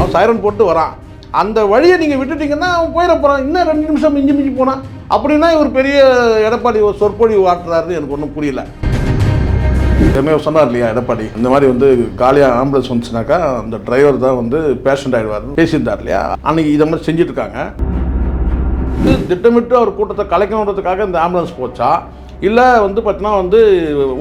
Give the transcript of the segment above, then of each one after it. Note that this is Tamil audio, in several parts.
அவன் சைரன் போட்டு வரான். அந்த வழியை நீங்கள் விட்டுட்டீங்கன்னா அவன் போயிட போகிறான் இன்னும் ரெண்டு நிமிஷம் மிஞ்சி மிஞ்சி போனான். அப்படின்னா இவர் பெரிய எடப்பாடி ஒரு சொற்பொழிவு ஆட்டுறாருன்னு எனக்கு ஒன்றும் புரியல. எப்பவுமே சொன்னார் இல்லையா எடப்பாடி? இந்த மாதிரி வந்து காலியாக ஆம்புலன்ஸ் வந்துச்சுனாக்கா அந்த டிரைவர் தான் வந்து பேஷண்ட் ஆகிடுவார் பேசியிருந்தார் இல்லையா? அன்னைக்கு இதை மாதிரி செஞ்சுட்டு இருக்காங்க. இது திட்டமிட்டு அவர் கூட்டத்தை கலைக்கணுன்றதுக்காக இந்த ஆம்புலன்ஸ் போச்சா? இல்லை வந்து பார்த்தீங்கன்னா வந்து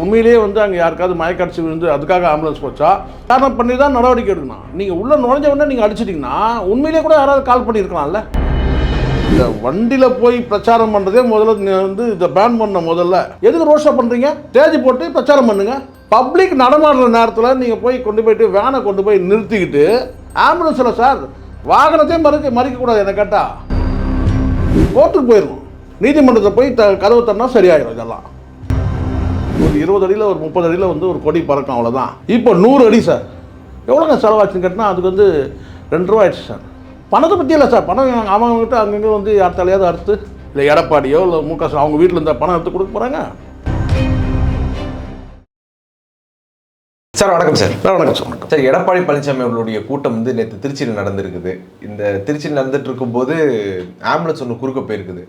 உண்மையிலேயே வந்து அங்கே யாருக்காவது மயக்கடிச்சு விழுந்து அதுக்காக ஆம்புலன்ஸ் போச்சா? காரணம் பண்ணி தான் நடவடிக்கை எடுக்கணும். நீங்கள் உள்ளே நுழைஞ்ச உடனே நீங்கள் அடிச்சிட்டிங்கன்னா உண்மையிலேயே கூட யாராவது கால் பண்ணியிருக்கலாம்ல? இந்த வண்டியில் போய் பிரச்சாரம் பண்ணுறதே முதல்ல நீங்கள் வந்து இதை பேன் பண்ண முதல்ல. எதுக்கு ரோட் ஷோ பண்ணுறீங்க ஸ்டேஜ் போட்டு பிரச்சாரம் பண்ணுங்க. பப்ளிக் நடமாடுற நேரத்தில் நீங்கள் போய் கொண்டு போயிட்டு வேனை கொண்டு போய் நிறுத்திக்கிட்டு ஆம்புலன்ஸில் சார் வாகனத்தையும் மறுக்க மறிக்கக்கூடாது என்னை கேட்டால் கோர்ட்டுக்கு போயிடணும் நீதிமன்றத்தை போய் த கதவு தரனா சரியாயிடும் இதெல்லாம். ஒரு இருபது அடியில் ஒரு முப்பது அடியில் வந்து ஒரு கொடி பறக்கும் அவ்வளோதான் இப்போ நூறு அடி சார். எவ்வளோங்க செலவாச்சுன்னு கேட்டால் அதுக்கு வந்து ரெண்டு ரூபா ஆயிடுச்சு சார். பணத்தை பற்றி இல்லை சார். பணம் அவங்ககிட்ட அங்கங்கே வந்து யார் தலையாவது அறுத்து இல்லை எடப்பாடியோ இல்லை மு க அவங்க வீட்டில் இருந்தால் பணம் எடுத்து கொடுக்க போகிறாங்க சார் வணக்கம் சார். வணக்கம் சார் வணக்கம். சார் எடப்பாடி பழனிசாமி அவர்களுடைய கூட்டம் வந்து நேற்று திருச்சியில் நடந்திருக்குது. இந்த திருச்சியில் நடந்துட்டு இருக்கும்போது ஆம்புலன்ஸ் ஒன்று குறுக்க போயிருக்குது.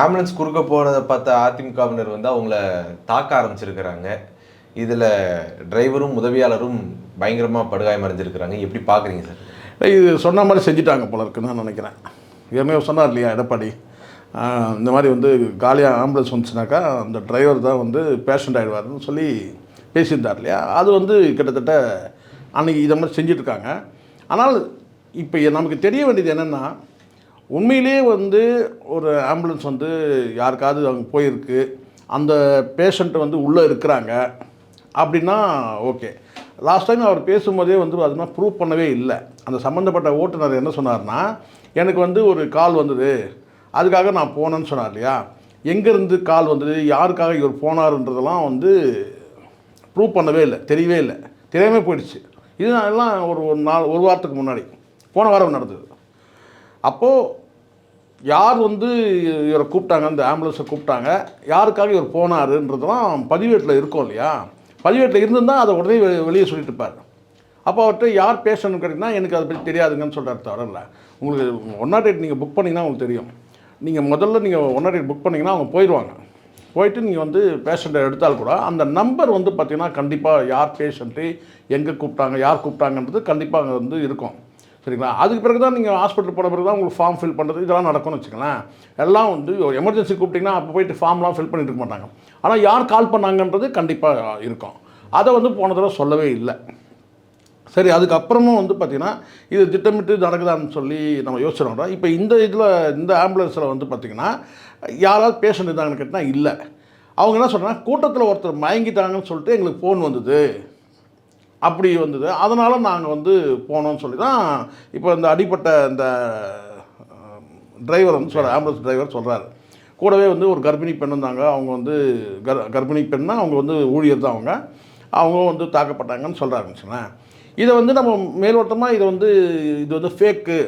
ஆம்புலன்ஸ் குறுக்க போகிறத பார்த்த அதிமுகவினர் வந்து அவங்கள தாக்க ஆரம்பிச்சிருக்கிறாங்க. இதில் டிரைவரும் உதவியாளரும் பயங்கரமாக படுகாயம் அடைஞ்சிருக்கிறாங்க. எப்படி பார்க்குறீங்க சார்? இது சொன்ன மாதிரி செஞ்சுட்டாங்க போல இருக்குன்னு நான் நினைக்கிறேன். ஏற்கனவே சொன்னார் இல்லையா எடப்பாடி? இந்த மாதிரி வந்து காலியாக ஆம்புலன்ஸ் வந்துச்சுனாக்கா அந்த டிரைவர் தான் வந்து பேஷண்ட் ஆகிடுவார்னு சொல்லி பேசியிருந்தார் இல்லையா? அது வந்து கிட்டத்தட்ட அன்னைக்கு இதை மாதிரி செஞ்சிட்ருக்காங்க. ஆனால் இப்போ நமக்கு தெரிய வேண்டியது என்னென்னா உண்மையிலேயே வந்து ஒரு ஆம்புலன்ஸ் வந்து யாருக்காவது அவங்க போயிருக்கு. அந்த பேஷண்ட்டு வந்து உள்ளே இருக்கிறாங்க. அப்படின்னா ஓகே. லாஸ்ட் டைம் அவர் பேசும்போதே வந்து அதெல்லாம் ப்ரூவ் பண்ணவே இல்லை. அந்த சம்மந்தப்பட்ட ஓட்டுநர் என்ன சொன்னார்னா எனக்கு வந்து ஒரு கால் வந்தது. அதுக்காக நான் போனேன்னு சொன்னார் இல்லையா? எங்கேருந்து கால் வந்தது? யாருக்காக இவர் போனாருன்றதெல்லாம் வந்து ப்ரூவ் பண்ணவே இல்லை. தெரியவே இல்லை. தெரியாமல் போயிடுச்சு. இது எல்லாம் ஒரு ஒரு நாள் ஒரு வாரத்துக்கு முன்னாடி. போன வாரம் நடந்தது. அப்போது யார் வந்து இவரை கூப்பிட்டாங்க? அந்த ஆம்புலன்ஸை கூப்பிட்டாங்க. யாருக்காக இவர் போனாருன்றதெல்லாம் பதிவேட்டில் இருக்கும் இல்லையா? பதிவேட்டில் இருந்திருந்தால் அதை உடனே வெ- வெளியே சொல்லிட்டு இருப்பார். அப்போ அவர்கிட்ட யார் பேஷண்ட்னு கேட்டிங்கன்னா எனக்கு அதை பற்றி தெரியாதுங்கன்னு சொல்கிறார் தவிர இல்லை. உங்களுக்கு ஒன் நாட் எயிட் நீங்கள் புக் பண்ணிங்கன்னா உங்களுக்கு தெரியும். நீங்கள் முதல்ல நீங்கள் ஒன் நாட் எயிட் புக் பண்ணிங்கன்னா அவங்க போயிடுவாங்க. போயிட்டு நீங்கள் வந்து பேஷண்ட்டை எடுத்தால் கூட அந்த நம்பர் வந்து பார்த்தீங்கன்னா கண்டிப்பாக யார் பேஷண்ட்டு எங்கே கூப்பிட்டாங்க யார் கூப்பிட்டாங்கன்றது கண்டிப்பாக அங்கே வந்து இருக்கும். சரிங்களா? அதுக்கு பிறகு தான் நீங்கள் ஹாஸ்பிட்டல் போன பிறகு தான் உங்களுக்கு ஃபார்ம் ஃபில் பண்ணுறது இதெல்லாம் நடக்கும்னு வச்சுக்கலாம் எல்லாம் வந்து ஒரு எமர்ஜென்சி கூப்பிட்டிங்கன்னா அப்போ போயிட்டு ஃபார்ம்லாம் ஃபில் பண்ணிட்டு இருக்க மாட்டாங்க. ஆனால் யார் கால் பண்ணாங்கன்றது கண்டிப்பாக இருக்கும். அதை வந்து போன தடவை சொல்லவே இல்லை. சரி அதுக்கப்புறமும் வந்து பார்த்திங்கன்னா இது திட்டமிட்டு நடக்குதான்னு சொல்லி நம்ம யோசிச்சிடோம்டா இப்போ இந்த இதில் இந்த ஆம்புலன்ஸில் வந்து பார்த்திங்கன்னா யாராவது பேஷண்ட் இருந்தாங்கன்னு கேட்டால் இல்லை. அவங்க என்ன சொல்கிறாங்க கூட்டத்தில் ஒருத்தர் மயங்கிட்டாங்கன்னு சொல்லிட்டு எங்களுக்கு ஃபோன் வந்தது. அப்படி வந்தது. அதனால் நாங்கள் வந்து போனோம்னு சொல்லி தான் இப்போ இந்த அடிப்பட்ட இந்த டிரைவர் வந்து சொல்கிற ஆம்புலன்ஸ் டிரைவர் சொல்கிறாரு கூடவே வந்து ஒரு கர்ப்பிணி பெண் இருந்தாங்க. அவங்க வந்து கர் கர்ப்பிணி பெண்ணாக அவங்க வந்து ஊழியர் தான் அவங்க. அவங்களும் வந்து தாக்கப்பட்டாங்கன்னு சொல்கிறாருன்னு சொன்னேன் இதை வந்து நம்ம மேலோட்டமாக இதை வந்து இது வந்து ஃபேக்கு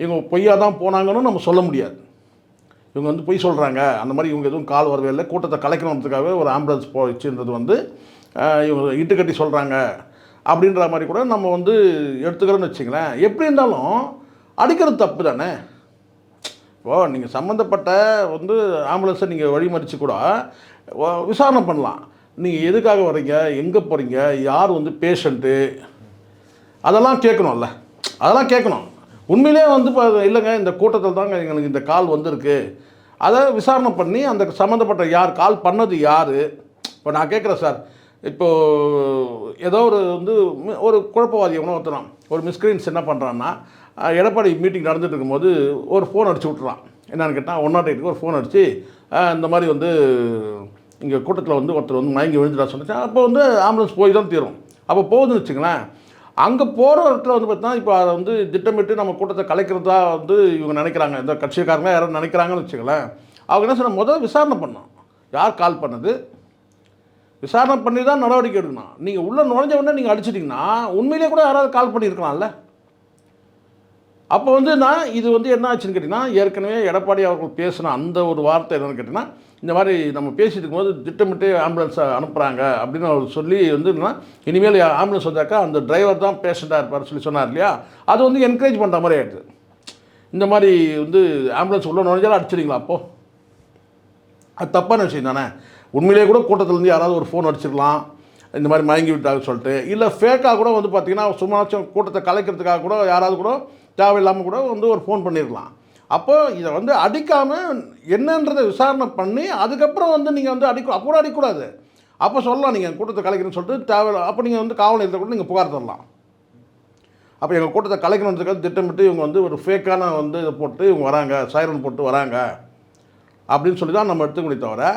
இவங்க பொய்யா தான் போனாங்கன்னு நம்ம சொல்ல முடியாது. இவங்க வந்து பொய் சொல்கிறாங்க அந்த மாதிரி இவங்க எதுவும் கால் வரவே இல்லை. கூட்டத்தை கலைக்கணுன்றதுக்காகவே ஒரு ஆம்புலன்ஸ் போச்சுன்றது வந்து இவங்க இட்டுக்கட்டி சொல்கிறாங்க அப்படின்ற மாதிரி கூட நம்ம வந்து எடுத்துக்கிறோன்னு வச்சுங்களேன். எப்படி இருந்தாலும் அடிக்கிறது தப்பு தானே? இப்போது நீங்கள் சம்மந்தப்பட்ட வந்து ஆம்புலன்ஸை நீங்கள் வழிமறித்து கூட விசாரணை பண்ணலாம். நீங்கள் எதுக்காக வரீங்க எங்கே போகிறீங்க யார் வந்து பேஷண்ட்டு அதெல்லாம் கேட்கணும்ல. அதெல்லாம் கேட்கணும். உண்மையிலே வந்து இப்போ இல்லைங்க. இந்த கூட்டத்தில் தாங்க எங்களுக்கு இந்த கால் வந்திருக்கு. அதை விசாரணை பண்ணி அந்த சம்மந்தப்பட்ட யார் கால் பண்ணது யார்? இப்போ நான் கேட்குறேன் சார். இப்போது ஏதோ ஒரு வந்து ஒரு குழப்பவாதி எவனோ ஒருத்தரான் ஒரு மிஸ்கிரீன்ஸ் என்ன பண்ணுறான்னா எடப்பாடி மீட்டிங் நடந்துட்டு இருக்கும்போது ஒரு ஃபோன் அடிச்சு விட்றான் என்னன்னு கேட்டால் ஒன் நாட் எயிட்டுக்கு ஒரு ஃபோன் அடித்து இந்த மாதிரி வந்து இங்கே கூட்டத்தில் வந்து ஒருத்தர் வந்து மயங்கி விழுந்துடா சொன்னிச்சு அப்போ வந்து ஆம்புலன்ஸ் போய் தான் தீரும். அப்போ போகுதுன்னு வச்சுங்களேன் அங்கே போகிற இடத்துல வந்து பார்த்தீங்கன்னா இப்போ அதை வந்து திட்டமிட்டு நம்ம கூட்டத்தை கலைக்கிறதா வந்து இவங்க நினைக்கிறாங்க. இந்த கட்சிக்காரங்க யாரும் நினைக்கிறாங்கன்னு வச்சுங்களேன் அவங்க என்ன சொன்ன முதல் விசாரணை பண்ணோம் யார் கால் பண்ணது? விசாரணை பண்ணி தான் நடவடிக்கை எடுக்கணும். நீங்கள் உள்ளே நுழைஞ்ச உடனே நீங்கள் அடிச்சிட்டிங்கன்னா உண்மையிலேயே கூட யாராவது கால் பண்ணியிருக்கலாம்ல. அப்போ வந்து நான் இது வந்து என்ன ஆச்சுன்னு கேட்டிங்கன்னா ஏற்கனவே எடப்பாடி அவர்கள் பேசின அந்த ஒரு வார்த்தை என்னன்னு கேட்டிங்கன்னா இந்த மாதிரி நம்ம பேசிட்டு இருக்கும்போது திட்டமிட்டு ஆம்புலன்ஸை அனுப்புகிறாங்க அப்படின்னு அவர் சொல்லி வந்து என்னன்னா, இனிமேல் ஆம்புலன்ஸ் வந்தாக்கா அந்த டிரைவர் தான் பேஷண்ட்டாக இருப்பார் சொல்லி சொன்னார் இல்லையா? அது வந்து என்கரேஜ் பண்ணுற மாதிரி ஆகிடுது இந்த மாதிரி வந்து ஆம்புலன்ஸ் உள்ளே நுழைஞ்சாலும் அடிச்சிடுங்களா அப்போது அது தப்பான விஷயம் தானே? உண்மையிலேயே கூட கூட்டத்திலேருந்து யாராவது ஒரு ஃபோன் அடிச்சிடலாம் இந்த மாதிரி மயங்கி விட்டாங்க சொல்லிட்டு. இல்லை ஃபேக்காக கூட வந்து பார்த்தீங்கன்னா சும்மாச்சும் கூட்டத்தை கலைக்கிறதுக்காக கூட யாராவது கூட தேவையில்லாமல் கூட வந்து ஒரு ஃபோன் பண்ணிடலாம் அப்போ இதை வந்து அடிக்காமல் என்னன்றதை விசாரணை பண்ணி அதுக்கப்புறம் வந்து நீங்கள் வந்து அடிக்க அப்போ கூட அடிக்கக்கூடாது. அப்போ சொல்லலாம் நீங்கள் கூட்டத்தை கலைக்கணும்னு சொல்லிட்டு தேவையில்ல அப்போ நீங்கள் வந்து காவல் நிலையத்தில் கூட நீங்கள் புகார் தரலாம். அப்போ எங்கள் கூட்டத்தை கலைக்கணுன்றதுக்காக திட்டமிட்டு இவங்க வந்து ஒரு ஃபேக்கான வந்து இதை போட்டு இவங்க வராங்க சைரன் போட்டு வராங்க அப்படின்னு சொல்லி தான் நம்ம எடுத்துக்க தவிர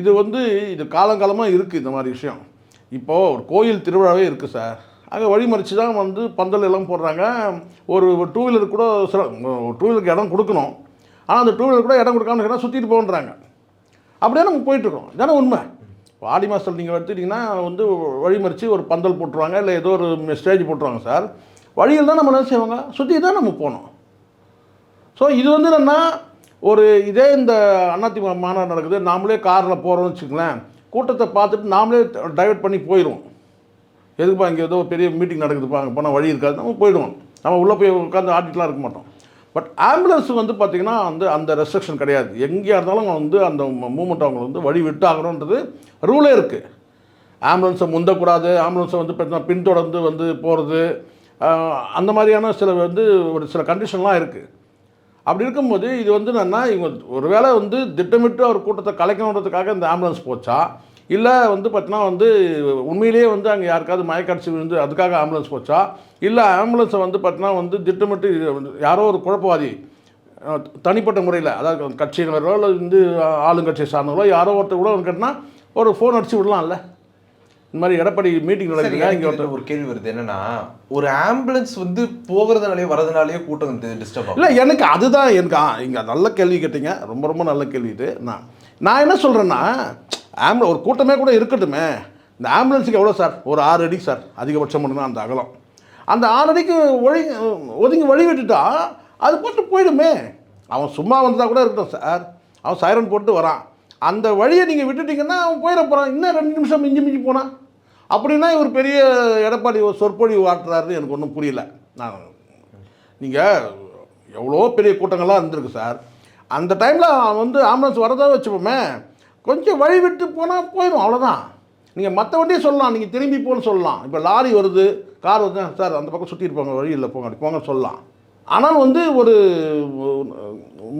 இது வந்து இது காலங்காலமாக இருக்குது இந்த மாதிரி விஷயம். இப்போது ஒரு கோயில் திருவிழாவே இருக்குது சார். அங்கே வழிமறித்து தான் வந்து பந்தல் எல்லாம் போடுறாங்க. ஒரு டூ வீலர் கூட சில டூ வீலருக்கு இடம் கொடுக்கணும். ஆனால் அந்த டூ வீலர் கூட இடம் கொடுக்காம சுற்றிட்டு போன்றாங்க அப்படியே நம்ம போயிட்டுருக்கோம் தானே உண்மை. ஆடி மாதத்தில் நீங்கள் எடுத்துட்டிங்கன்னா வந்து வழிமறித்து ஒரு பந்தல் போட்டுருவாங்க இல்லை ஏதோ ஒரு ஸ்டேஜ் போட்டுருவாங்க சார். வழியில் தான் நம்ம என்ன செய்வாங்க? சுற்றி தான் நம்ம போகணும். ஸோ இது வந்து என்னென்னா ஒரு இதே இந்த அதிமுக மாநாடு நடக்குது நாமளே காரில் போகிறோம்னு வச்சுக்கோங்களேன். கூட்டத்தை பார்த்துட்டு நாமளே டைவர்ட் பண்ணி போயிடுவோம். எதுக்குப்பா இங்கே ஏதோ பெரிய மீட்டிங் நடக்குதுப்பா அங்கே போனால் வழி இருக்காது நம்ம போயிடுவோம். நம்ம உள்ளே போய் உட்காந்து ஆடிட்டுலாம் இருக்க மாட்டோம். பட் ஆம்புலன்ஸ் வந்து பார்த்திங்கன்னா வந்து அந்த ரெஸ்ட்ரிக்ஷன் கிடையாது. எங்கேயா இருந்தாலும் வந்து அந்த மூமெண்ட் அவங்க வந்து வழி விட்டாகணுன்றது ரூலே இருக்குது ஆம்புலன்ஸை முந்தக்கூடாது ஆம்புலன்ஸை வந்து பார்த்தீங்கன்னா பின்தொடர்ந்து வந்து போகிறது அந்த மாதிரியான சில வந்து ஒரு சில கண்டிஷன்லாம் இருக்குது அப்படி இருக்கும்போது இது வந்து என்னன்னா இவங்க ஒருவேளை வந்து திட்டமிட்டு அவர் கூட்டத்தை கலைக்கணுன்றதுக்காக இந்த ஆம்புலன்ஸ் போச்சா? இல்லை வந்து பார்த்தீங்கன்னா வந்து உண்மையிலேயே வந்து அங்கே யாருக்காவது மயக்கடிச்சு விழுந்து அதுக்காக ஆம்புலன்ஸ் போச்சா? இல்லை ஆம்புலன்ஸை வந்து பார்த்தீங்கன்னா வந்து திட்டமிட்டு வந்து யாரோ ஒரு குழப்பவாதி தனிப்பட்ட முறையில் அதாவது கட்சியினரோ இல்லை வந்து ஆளுங்கட்சியை சார்ந்தவர்களோ யாரோ ஒருத்தர் கூட வந்து கேட்டால் ஒரு ஃபோன் அடித்து விடலாம்ல. இந்த மாதிரி எடப்பாடி மீட்டிங் நடக்குதுங்க இங்கே ஒருத்தர் ஒரு கேள்வி வருது. என்னன்னா ஒரு ஆம்புலன்ஸ் வந்து போகிறதுனாலே வரதுனாலே கூட்டம் டிஸ்டர்ப் இல்லை எனக்கு அதுதான் எனக்கு இங்க நல்ல கேள்வி கேட்டீங்க. ரொம்ப ரொம்ப நல்ல கேள்வி இது. நான் நான் என்ன சொல்கிறேன்னா ஆம்புல ஒரு கூட்டமே கூட இருக்கட்டுமே. இந்த ஆம்புலன்ஸுக்கு எவ்வளோ சார்? ஒரு ஆறு அடி சார். அதிகபட்சம் மட்டும்தான் அந்த அகலம். அந்த ஆறு அடிக்கு ஒழி ஒதுங்கி வழி விட்டுட்டா அது போட்டு போயிடுமே. அவன் சும்மா வந்தால் கூட இருக்கட்டும் சார். அவன் சைரன் போட்டு வரான். அந்த வழியை நீங்கள் விட்டுட்டீங்கன்னா அவன் போயிட போகிறான் இன்னும் ரெண்டு நிமிஷம் மிஞ்சி மிஞ்சி போனான் அப்படின்னா இவர் பெரிய எடப்பாடி சொற்பொழிவு ஆட்டுறாருன்னு எனக்கு ஒன்றும் புரியல. நான் நீங்கள் எவ்வளோ பெரிய கூட்டங்கள்லாம் இருந்திருக்கு சார். அந்த டைமில் வந்து ஆம்புலன்ஸ் வரதா வச்சுப்போமே. கொஞ்சம் வழி விட்டு போனால் போயிடும் அவ்வளோதான் நீங்கள் மற்ற வண்டியே சொல்லலாம். நீங்கள் திரும்பி போன்னு சொல்லலாம். இப்போ லாரி வருது கார் வருது சார் அந்த பக்கம் சுற்றி இருப்பாங்க வழி இல்லை போங்க அப்படி போங்கன்னு சொல்லலாம். ஆனால் வந்து ஒரு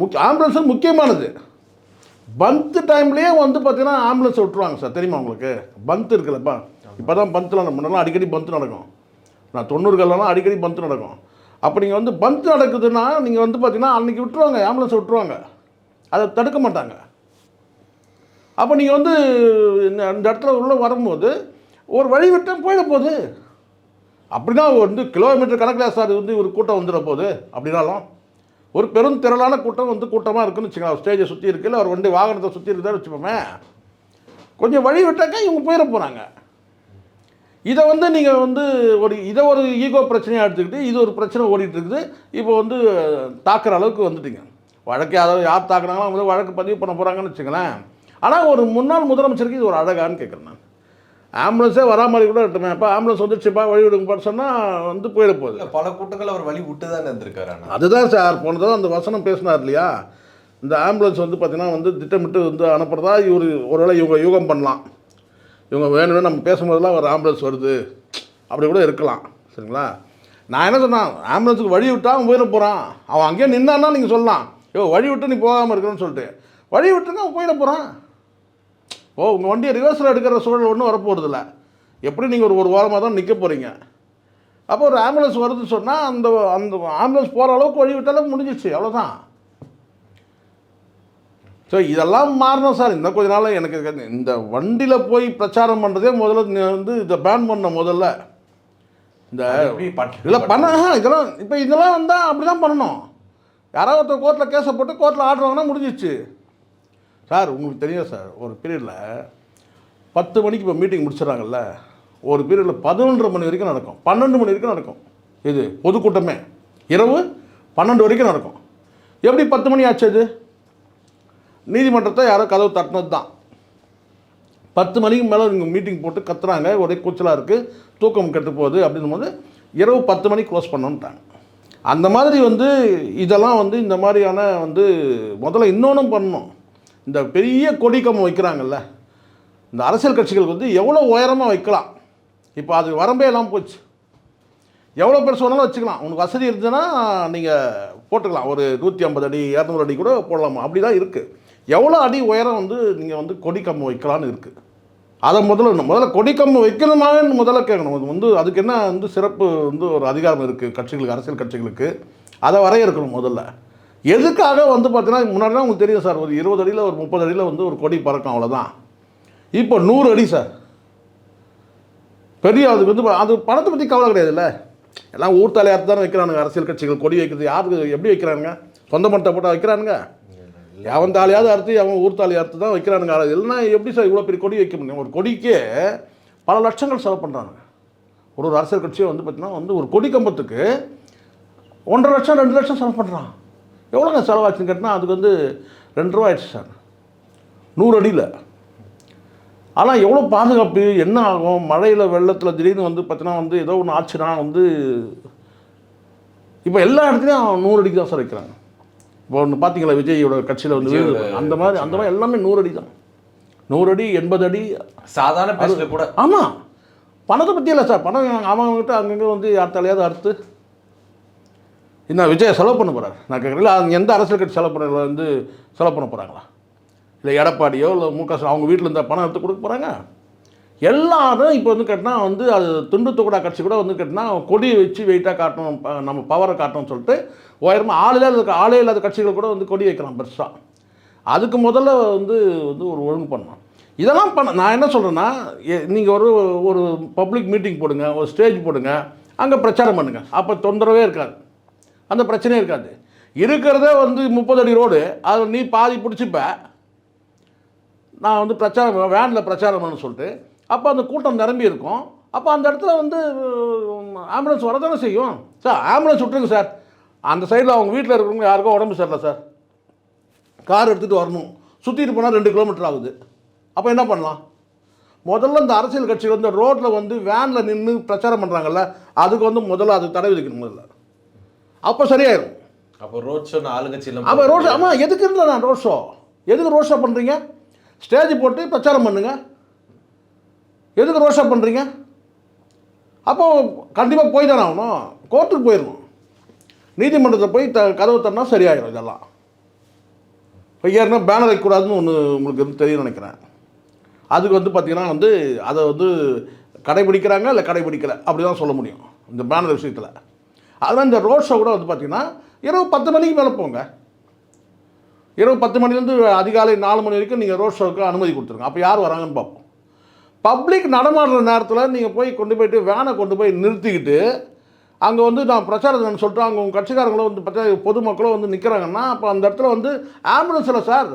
முக்கிய ஆம்புலன்ஸ் முக்கியமானது. பந்த் டைம்லேயே வந்து பார்த்தீங்கன்னா ஆம்புலன்ஸ் விட்டுருவாங்க சார். தெரியுமா உங்களுக்கு? பந்த் இருக்குல்லப்பா இப்போ தான் பந்தில் முன்னெல்லாம் அடிக்கடி பந்த் நடக்கும். நான் தொண்ணூறுகள்லாம் அடிக்கடி பந்த் நடக்கும். அப்போ நீங்கள் வந்து பந்த் நடக்குதுன்னா நீங்கள் வந்து பார்த்தீங்கன்னா அன்றைக்கி விட்டுருவாங்க ஆம்புலன்ஸ் விட்டுருவாங்க. அதை தடுக்க மாட்டாங்க. அப்போ நீங்கள் வந்து இந்த இடத்துல உள்ள வரும்போது ஒரு வழி விட்டு போயிட போகுது. அப்படின்னா வந்து கிலோமீட்டர் கணக்கில் சார் வந்து ஒரு கூட்டம் வந்துட போகுது. அப்படின்னாலும் ஒரு பெரும் திரளான கூட்டம் வந்து கூட்டமாக இருக்குன்னு வச்சுக்கலாம் ஸ்டேஜை சுற்றி இருக்குல்ல அவர் ஒரு வண்டி வாகனத்தை சுற்றி இருக்குதான்னு வச்சுப்போமே கொஞ்சம் வழி விட்டாக்கா இவங்க போயிட போகிறாங்க இதை வந்து நீங்கள் வந்து ஒரு இதை ஒரு ஈகோ பிரச்சனையாக எடுத்துக்கிட்டு இது ஒரு பிரச்சனை ஓடிட்டு இருக்குது. இப்போ வந்து தாக்குற அளவுக்கு வந்துட்டீங்க. வழக்கு யாராவது யார் தாக்குறாங்களோ அவங்க வழக்கு பதிவு பண்ண போகிறாங்கன்னு வச்சுக்கலாம் ஆனால் ஒரு முன்னாள் முதலமைச்சருக்கு இது ஒரு அழகான்னு கேட்குறேன் நான். ஆம்புலன்ஸே வரா மாதிரி கூட இருக்கட்டுமே. இப்போ ஆம்புலன்ஸ் வந்துருச்சுப்பா வழி விடுங்கப்பான்னு சொன்னால் வந்து போயிட போகுது. இல்ல, பல கூட்டங்கள் அவர் வழி விட்டு தான் இருந்திருக்காரு அதுதான் சார் போன தடவை அந்த வசனம் பேசினார் இல்லையா? இந்த ஆம்புலன்ஸ் வந்து பார்த்தீங்கன்னா வந்து திட்டமிட்டு வந்து அனுப்புறதா இவர் ஒருவேளை இவங்க யூகம் பண்ணலாம். இவங்க வேணும்னு நம்ம பேசும்போதெல்லாம் ஒரு ஆம்புலன்ஸ் வருது. அப்படி கூட இருக்கலாம். சரிங்களா? நான் என்ன சொன்னேன் ஆம்புலன்ஸுக்கு வழி விட்டா அவன் போயிட போகிறான் அவன் அங்கேயே நின்னான்னா நீங்கள் சொல்லலாம். யோ வழி விட்டு நீ போகாமல் இருக்கிறேன்னு சொல்லிட்டு. வழி விட்டுங்க அவன் போயிட போகிறான் ஓ உங்கள் வண்டியை ரிவர்ஸில் எடுக்கிற சூழல் ஒன்றும் வரப்போகிறதில்ல எப்படி நீங்கள் ஒரு ஒரு வாரமாக தான் நிற்க போகிறீங்க அப்போ ஒரு ஆம்புலன்ஸ் வருதுன்னு சொன்னால் அந்த அந்த ஆம்புலன்ஸ் போகிற அளவுக்கு வழி விட்டாலும் முடிஞ்சிச்சு அவ்வளோதான் ஸோ இதெல்லாம் மாறணும் சார். இன்னும் கொஞ்ச நாள் எனக்கு இந்த வண்டியில் போய் பிரச்சாரம் பண்ணுறதே முதல்ல வந்து இதை பேன் பண்ண முதல்ல. இந்த இதெல்லாம் பண்ண இதெல்லாம் இப்போ இதெல்லாம் வந்தால் அப்படி தான் பண்ணணும். யாராவது ஒருத்தர் கோர்ட்டில் கேஸை போட்டு கோர்ட்டில் ஆர்டர் வாங்கினா முடிஞ்சிச்சு சார் உங்களுக்கு தெரியும் சார் ஒரு பீரியடில் பத்து மணிக்கு இப்போ மீட்டிங் முடிச்சிடறாங்கல்ல ஒரு பீரியடில் பதினொன்றரை மணி வரைக்கும் நடக்கும். பன்னெண்டு மணி வரைக்கும் நடக்கும். இது பொதுக்கூட்டமே. இரவு பன்னெண்டு வரைக்கும் நடக்கும். எப்படி பத்து மணி ஆச்சு அது? நீதிமன்றத்தை யாரோ கதவு தட்டினது தான் பத்து மணிக்கு மேலே இவங்க மீட்டிங் போட்டு கத்துறாங்க ஒரே கூச்சலாக இருக்குது தூக்கம் கெட்டு போகுது அப்படின்னும் போது இரவு பத்து மணிக்கு க்ளோஸ் பண்ணோன்ட்டாங்க. அந்த மாதிரி வந்து இதெல்லாம் வந்து இந்த மாதிரியான வந்து முதல்ல இன்னொன்றும் பண்ணணும். இந்த பெரிய கொடி கம்பம் வைக்கிறாங்கல்ல இந்த அரசியல் கட்சிகளுக்கு வந்து எவ்வளோ உயரமாக வைக்கலாம். இப்போ அது வரம்பே எல்லாம் போச்சு. எவ்வளோ பெருசு வேணாலும் வச்சுக்கலாம். உனக்கு வசதி இருந்துச்சுன்னா நீங்கள் போட்டுக்கலாம். ஒரு நூற்றி ஐம்பது அடி இரநூறு அடி கூட போடலாமா? அப்படி தான் இருக்குது எவ்வளோ அடி உயரம் வந்து நீங்கள் வந்து கொடி கம்பம் வைக்கலான்னு இருக்குது அதை முதல்ல முதல்ல கொடி கம்பம் வைக்கணுமான்னு முதல்ல கேட்கணும். அது வந்து அதுக்கு என்ன வந்து சிறப்பு வந்து ஒரு அதிகாரம் இருக்குது கட்சிகளுக்கு அரசியல் கட்சிகளுக்கு. அதை வரையறுக்கணும் முதல்ல. எதுக்காக வந்து பார்த்தீங்கன்னா முன்னாடிலாம் உங்களுக்கு தெரியும் சார் ஒரு இருபது அடியில் ஒரு முப்பது அடியில் வந்து ஒரு கொடி பறக்கும் அவ்வளோதான் இப்போ நூறு அடி சார். பெரிய அதுக்கு வந்து அது பணத்தை பற்றி கவலை கிடையாதுல்ல. எல்லாம் ஊர் தலையார்த்து தானே வைக்கிறானுங்க அரசியல் கட்சிகள் கொடி வைக்கிறது யாருக்கு எப்படி வைக்கிறானுங்க? சொந்த பணத்தை போட்டால் வைக்கிறானுங்க? அவன் தாலியாவது அறுத்து அவன் ஊர் தாலி அறுத்து தான் வைக்கிறானுங்க. அது இல்லைன்னா எப்படி சார் இவ்வளோ பெரிய கொடி வைக்க முடியும்? ஒரு கொடிக்கே பல லட்சங்கள் செலவு பண்ணுறாங்க ஒரு ஒரு அரசியல் கட்சியும் வந்து பார்த்தீங்கன்னா வந்து ஒரு கொடி கம்பத்துக்கு ஒன்றரை லட்சம் ரெண்டு லட்சம் செலவு பண்ணுறான் எவ்வளோங்க செலவாச்சுன்னு கேட்டால் அதுக்கு வந்து ரெண்டு ரூபா ஆயிடுச்சு சார். நூறு அடியில். ஆனால் எவ்வளோ பாதுகாப்பு என்ன ஆகும் மழையில் வெள்ளத்தில் திடீர்னு வந்து பார்த்தீங்கன்னா வந்து ஏதோ ஒன்று ஆச்சுன்னா வந்து இப்போ எல்லா இடத்துலையும் நூறு அடிக்கு தான் சார் வைக்கிறாங்க. இப்போ ஒன்று பார்த்தீங்களா விஜயோட கட்சியில் வந்து அந்த மாதிரி அந்த மாதிரி எல்லாமே நூறு அடி தான். நூறு அடி எண்பது அடி. சாதாரண பேசல கூட. ஆமாம் பணத்தை பற்றி இல்லை சார். பணம் அவங்ககிட்ட அங்கங்கே வந்து யார் தலையாவது அறுத்து என்ன விஜய் செலவு பண்ண போகிறார் நான் கேட்குறேன் அவங்க எந்த அரசியல் கட்சி செலவு பண்ண வந்து செலவு பண்ண போகிறாங்களா இல்லை எடப்பாடியோ இல்லை மு க அவங்க வீட்டில் இருந்த பணம் எடுத்து கொடுக்க போகிறாங்க எல்லாரும் இப்போ வந்து கேட்டால் வந்து அது துண்டு துக்குடா கட்சி கூட வந்து கேட்டால் கொடியை வச்சு வெயிட்டாக காட்டணும் ப- நம்ம பவரை காட்டணும்னு சொல்லிட்டு உயரமாக ஆளே இல்லாத ஆளே இல்லாத கட்சிகள் கூட வந்து கொடி வைக்கலாம் பெருசாக அதுக்கு முதல்ல வந்து வந்து ஒரு ஒழுங்கு பண்ணணும். இதெல்லாம் பண்ண நான் என்ன சொல்கிறேன்னா நீங்கள் ஒரு ஒரு பப்ளிக் மீட்டிங் போடுங்க ஒரு ஸ்டேஜ் போடுங்க அங்கே பிரச்சாரம் பண்ணுங்கள் அப்போ தொந்தரவே இருக்காது. அந்த பிரச்சனையே இருக்காது. இருக்கிறதே வந்து முப்பது அடி ரோடு அதில் நீ பாதி பிடிச்சிப்ப. நான் வந்து பிரச்சாரம் வேனில் பிரச்சாரம் பண்ண சொல்லிட்டு அப்போ அந்த கூட்டம் நிரம்பி இருக்கும். அப்போ அந்த இடத்துல வந்து ஆம்புலன்ஸ் வரதானே செய்யும்? சார் ஆம்புலன்ஸ் விட்டுருங்க சார். அந்த சைடில் அவங்க வீட்டில் இருக்கிறவங்க யாருக்கும் உடம்பு சரியில்லை சார். கார் எடுத்துகிட்டு வரணும். சுற்றிட்டு போனால் ரெண்டு கிலோமீட்டர் ஆகுது. அப்போ என்ன பண்ணலாம்? முதல்ல இந்த அரசியல் கட்சிகள் வந்து ரோட்டில் வந்து வேனில் நின்று பிரச்சாரம் பண்ணுறாங்கல்ல அதுக்கு வந்து முதல்ல அதுக்கு தடை விதிக்கணும் முதல்ல. அப்போ சரியாயிரும். அப்போ ரோட் ஷோ ஆளுங்கட்சி அப்போ ரோட் ஷோ ஆமாம் எதுக்கு இல்லை நான் ரோட் ஷோ எதுக்கு ரோட் ஷோ பண்ணுறீங்க ஸ்டேஜ் போட்டு பிரச்சாரம் பண்ணுங்க. எதுக்கு ரோட் ஷோ பண்ணுறீங்க அப்போது கண்டிப்பாக போய் தானே ஆகணும். கோர்ட்டுக்கு போயிடணும். நீதிமன்றத்தில் போய் த கதவு தரனா சரியாயிடும் இதெல்லாம். இப்போ ஏற்கனவே பேனர் வைக்கக்கூடாதுன்னு ஒன்று உங்களுக்கு வந்து தெரியும் நினைக்கிறேன். அதுக்கு வந்து பார்த்திங்கன்னா வந்து அதை வந்து கடைபிடிக்கிறாங்க இல்லை கடைபிடிக்கல? அப்படி தான் சொல்ல முடியும். இந்த பேனர் விஷயத்தில். அதனால் இந்த ரோட் ஷோ கூட வந்து பார்த்திங்கன்னா இரவு பத்து மணிக்கு மேலே போங்க. இரவு பத்து மணிலேருந்து அதிகாலை நாலு மணி வரைக்கும் நீங்கள் ரோட் ஷோவுக்கு அனுமதி கொடுத்துருங்க. அப்போ யார் வராங்கன்னு பார்ப்போம். பப்ளிக் நடமாடுற நேரத்தில் நீங்கள் போய் கொண்டு போயிட்டு வேனை கொண்டு போய் நிறுத்திக்கிட்டு அங்கே வந்து நான் பிரச்சாரம் சொல்லிட்டு அங்கே உங்கள் கட்சிக்காரங்களும் வந்து பார்த்தா பொதுமக்களும் வந்து நிற்கிறாங்கன்னா அப்போ அந்த இடத்துல வந்து ஆம்புலன்ஸில் சார்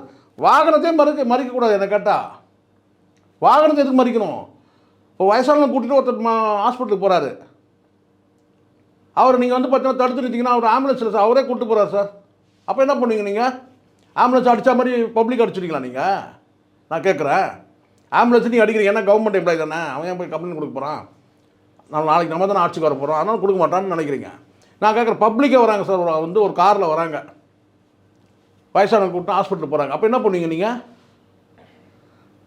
வாகனத்தையும் மறுக்க மறிக்கக்கூடாது என்ன கேட்டால் வாகனத்தை எதுக்கு மறிக்கணும்? இப்போ வயசானவங்க கூட்டிகிட்டு ஒருத்தர் ஹாஸ்பிட்டலுக்கு போகிறாரு அவர் நீங்கள் வந்து பார்த்தீங்கன்னா தடுத்து நிறுத்திங்கன்னா அவர் ஆம்புலன்ஸில் சார் அவரே கூப்பிட்டு போகிறார் சார் அப்போ என்ன பண்ணுவீங்க நீங்கள் ஆம்புலன்ஸ் அடித்தா மாதிரி பப்ளிக் அடிச்சிருக்கீங்களா நீங்கள் நான் கேட்குறேன் ஆம்புலன்ஸ் நீங்கள் அடிக்கிறீங்க என்ன கவர்மெண்ட் எம்ப்ளாயி தானே? அவன் ஏன் போய் கம்ப்ளைண்ட் கொடுக்க போகிறான் நான் நாளைக்கு நம்ம தானே ஆட்சிக்கு வர போகிறோம் அதனால் கொடுக்க மாட்டான்னு நினைக்கிறீங்க. நான் கேட்குறேன் பப்ளிக்கே வராங்க சார் ஒரு வந்து ஒரு காரில் வராங்க. வயசானவங்க கூப்பிட்டு ஹாஸ்பிட்டல் போகிறாங்க அப்போ என்ன பண்ணுவீங்க நீங்கள்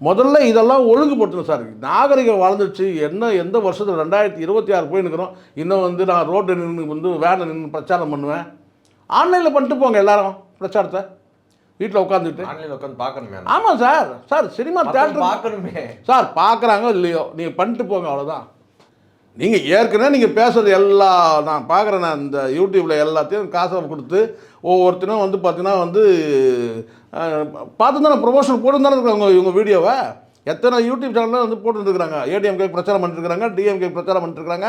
முதல்ல இதெல்லாம் ஒழுங்குபடுத்தணும் சார். நாகரிகம் வளர்ந்துச்சு என்ன எந்த வருஷத்தில் ரெண்டாயிரத்தி இருபத்தி ஆறு போய் நிற்கிறோம் இன்னும் வந்து நான் ரோட்டில் நின்று வந்து வேனில் நின்று பிரச்சாரம் பண்ணுவேன். ஆன்லைனில் பண்ணிட்டு போங்க எல்லாரும் பிரச்சாரத்தை. வீட்டில் உட்காந்துட்டு. ஆன்லைன்ல உட்காந்து பார்க்கணுமே ஆமாம் சார். சார் சினிமா தேட்டர் பார்க்கணுமே. சார் பார்க்குறாங்க இல்லையோ நீங்கள் பண்ணிட்டு போங்க அவ்வளோதான் நீங்கள் ஏற்கனவே நீங்கள் பேசுகிறது எல்லா நான் பார்க்குறேன் நான் இந்த யூடியூப்பில் எல்லாத்தையும் காசை கொடுத்து ஒவ்வொருத்தரும் வந்து பார்த்தீங்கன்னா வந்து பார்த்து தானே ப்ரொமோஷன் போட்டு தானே இருக்காங்க இவங்க வீடியோவை எத்தனை யூடியூப் சேனலில் வந்து போட்டுருக்குறாங்க ஏடிஎம்கே பிரச்சாரம் பண்ணிட்டு இருக்காங்க டிஎம்கே பிரச்சாரம் பண்ணிட்டுருக்காங்க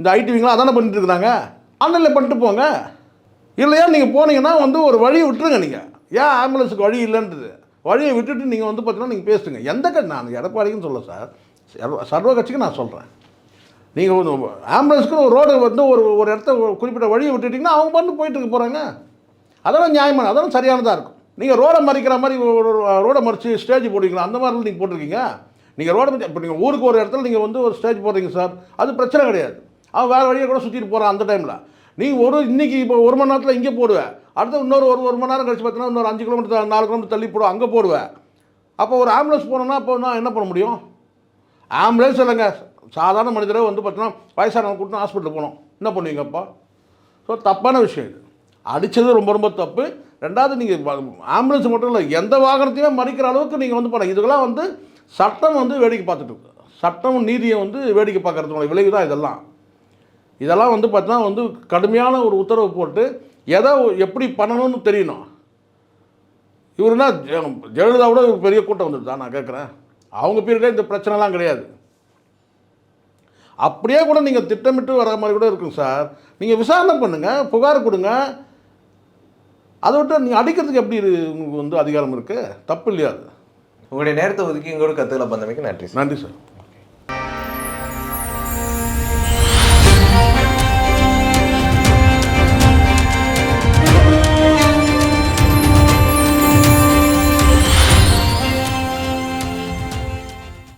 இந்த ஐடிவிங்களாம் அதானே பண்ணிட்டுருக்குறாங்க ஆன்லைனில் பண்ணிட்டு போங்க. இல்லையா நீங்கள் போனீங்கன்னா வந்து ஒரு வழியை விட்டுருங்க நீங்கள் ஏன் ஆம்புலன்ஸுக்கு வழி இல்லைன்றது. வழியை விட்டுட்டு நீங்கள் வந்து பார்த்தீங்கன்னா நீங்கள் பேசுங்க. எந்த கட்சி நான் எடப்பாடிக்குன்னு சொல்ல சார். சர்வ- கட்சிக்கு நான் சொல்கிறேன் நீங்கள் வந்து ஆம்புலன்ஸுக்கு ஒரு ரோடு வந்து ஒரு ஒரு இடத்த குறிப்பிட்ட வழியை விட்டுட்டிங்கன்னா அவங்க பண்ணி போயிட்டு போகிறாங்க அதெல்லாம் நியாயமான அதெல்லாம் சரியானதாக இருக்கும். நீங்கள் ரோடை மறிக்கிற மாதிரி ஒரு ரோடை மறித்து ஸ்டேஜ் போடுவீங்களா? அந்த மாதிரிலாம் நீங்கள் போட்டிருக்கீங்க? நீங்கள் ரோடை இப்போ நீங்கள் ஊருக்கு ஒரு இடத்துல நீங்கள் வந்து ஒரு ஸ்டேஜ் போடுறீங்க சார் அது பிரச்சனை கிடையாது. அவன் வேறு வழியை கூட சுற்றிட்டு போகிறான் அந்த டைமில் நீங்கள் ஒரு இன்றைக்கி இப்போ ஒரு மணி நேரத்தில் இங்கே போடுவேன் அடுத்து இன்னொரு ஒரு ஒரு மணி நேரம் கழிச்சு பார்த்தீங்கன்னா இன்னொரு அஞ்சு கிலோமீட்டர் நாலு கிலோமீட்டர் தள்ளி போடுவேன் அங்கே போடுவேன் அப்போ ஒரு ஆம்புலன்ஸ் போனோன்னா அப்போ நான் என்ன பண்ண முடியும்? ஆம்புலன்ஸ் இல்லைங்க. சாதாரண மனிதரே வந்து பார்த்தீங்கன்னா வயசானவங்க கூட்டினா ஹாஸ்பிட்டல் போனோம் என்ன பண்ணுவீங்கப்பா ஸோ தப்பான விஷயம் இது. அடித்தது ரொம்ப ரொம்ப தப்பு. ரெண்டாவது நீங்கள் ஆம்புலன்ஸ் மட்டும் இல்லை எந்த வாகனத்தையுமே மறிக்கிற அளவுக்கு நீங்கள் வந்து பண்ண இதுக்கெல்லாம் வந்து சட்டம் வந்து வேடிக்கை பார்த்துட்டு இருக்கு. சட்டம் நீதியை வந்து வேடிக்கை பார்க்கறதுனால விளைவு தான் இதெல்லாம். இதெல்லாம் வந்து பார்த்தீங்கன்னா வந்து கடுமையான ஒரு உத்தரவு போட்டு எதை எப்படி பண்ணணும்னு தெரியணும். இவருனா ஜெயலலிதாவோட ஒரு பெரிய கூட்டம் வந்துடுதா நான் கேட்குறேன். அவங்க பீரியடே இந்த பிரச்சனைலாம் கிடையாது. அப்படியே கூட நீங்கள் திட்டமிட்டு வர மாதிரி கூட இருக்குங்க சார். நீங்கள் விசாரணை பண்ணுங்கள் புகார் கொடுங்க அதை விட்டு நீங்கள் அடிக்கிறதுக்கு எப்படி உங்களுக்கு வந்து அதிகாரம் இருக்குது தப்பு இல்லையா அது? உங்களுடைய நேரத்தை ஒதுக்கி எங்களோட கத்துக்களை பந்தமைக்கு நன்றி நன்றி சார்.